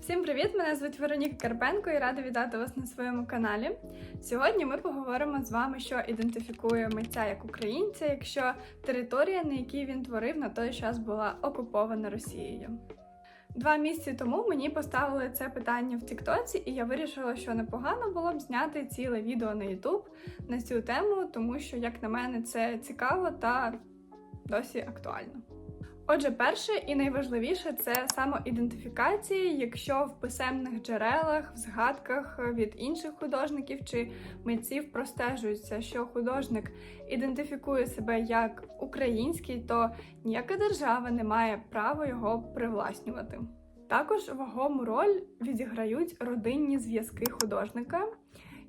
Всім привіт! Мене звуть Вероніка Карпенко і рада вітати вас на своєму каналі. Сьогодні ми поговоримо з вами, що ідентифікує митця як українця, якщо територія, на якій він творив, на той час була окупована Росією. Два місяці тому мені поставили це питання в Тіктоці, і я вирішила, що непогано було б зняти ціле відео на YouTube на цю тему, тому що, як на мене, це цікаво та досі актуально. Отже, перше і найважливіше це самоідентифікація, якщо в писемних джерелах, в згадках від інших художників чи митців простежується, що художник ідентифікує себе як український, то ніяка держава не має права його привласнювати. Також вагому роль відіграють родинні зв'язки художника.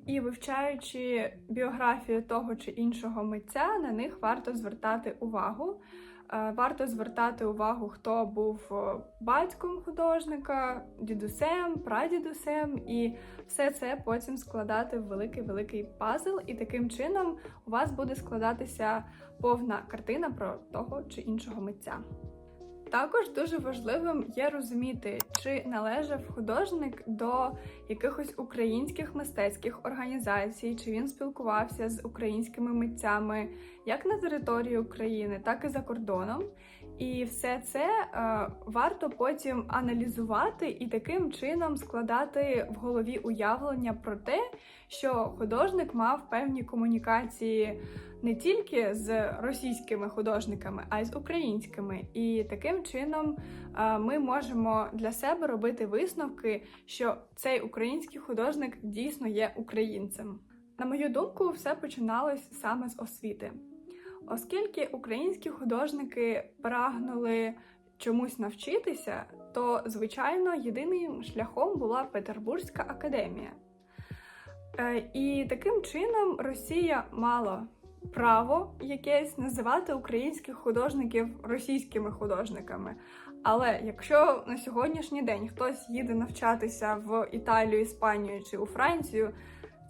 І вивчаючи біографію того чи іншого митця, на них варто звертати увагу. Е, Варто звертати увагу, хто був е, батьком художника, дідусем, прадідусем, і все це потім складати в великий-великий пазл, і таким чином у вас буде складатися повна картина про того чи іншого митця. Також дуже важливим є розуміти, чи належав художник до якихось українських мистецьких організацій, чи він спілкувався з українськими митцями як на території України, так і за кордоном. І все це е, варто потім аналізувати і таким чином складати в голові уявлення про те, що художник мав певні комунікації не тільки з російськими художниками, а й з українськими. І таким чином е, ми можемо для себе робити висновки, що цей український художник дійсно є українцем. На мою думку, все починалось саме з освіти. Оскільки українські художники прагнули чомусь навчитися, то, звичайно, єдиним шляхом була Петербурзька академія. Е, І таким чином Росія мала право якесь називати українських художників російськими художниками. Але якщо на сьогоднішній день хтось їде навчатися в Італію, Іспанію чи у Францію,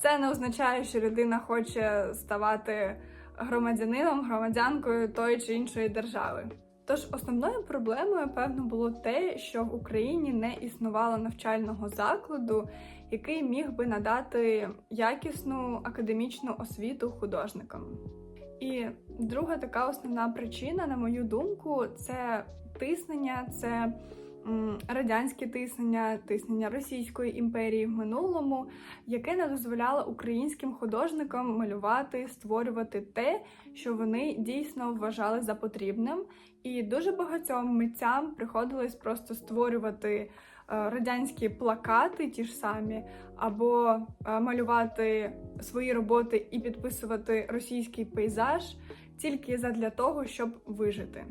це не означає, що людина хоче ставати громадянином, громадянкою тої чи іншої держави. Тож основною проблемою, певно, було те, що в Україні не існувало навчального закладу, який міг би надати якісну академічну освіту художникам. І друга така основна причина, на мою думку, це тиснення, це радянське тиснення, тиснення Російської імперії в минулому, яке не дозволяло українським художникам малювати, створювати те, що вони дійсно вважали за потрібним. І дуже багатьом митцям приходилось просто створювати е, радянські плакати, ті ж самі, або е, малювати свої роботи і підписувати російський пейзаж тільки задля того, щоб вижити.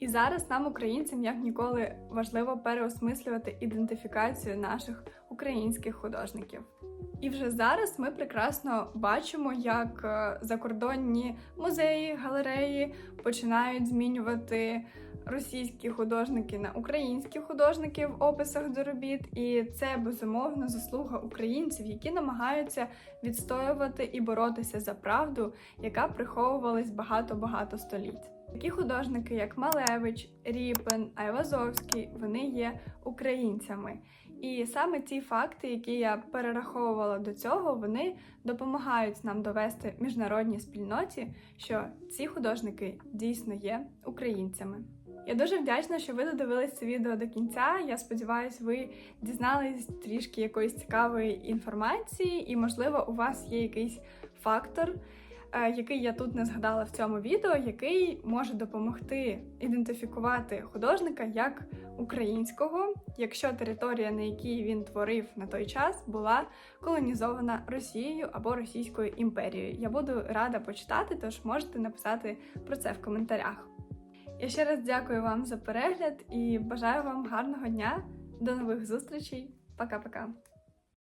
І зараз нам, українцям, як ніколи важливо переосмислювати ідентифікацію наших українських художників. І вже зараз ми прекрасно бачимо, як е, закордонні музеї, галереї починають змінювати російські художники на українські художники в описах до робіт. І це безумовно заслуга українців, які намагаються відстоювати і боротися за правду, яка приховувалась багато-багато століть. Такі художники, як Малевич, Ріпен, Айвазовський, вони є українцями. І саме ті факти, які я перераховувала до цього, вони допомагають нам довести міжнародній спільноті, що ці художники дійсно є українцями. Я дуже вдячна, що ви додивились це відео до кінця. Я сподіваюся, ви дізнались трішки якоїсь цікавої інформації, і, можливо, у вас є якийсь фактор, який я тут не згадала в цьому відео, який може допомогти ідентифікувати художника як українського, якщо територія, на якій він творив на той час, була колонізована Росією або Російською імперією. Я буду рада почитати, тож можете написати про це в коментарях. Я ще раз дякую вам за перегляд і бажаю вам гарного дня. До нових зустрічей. Пока-пока.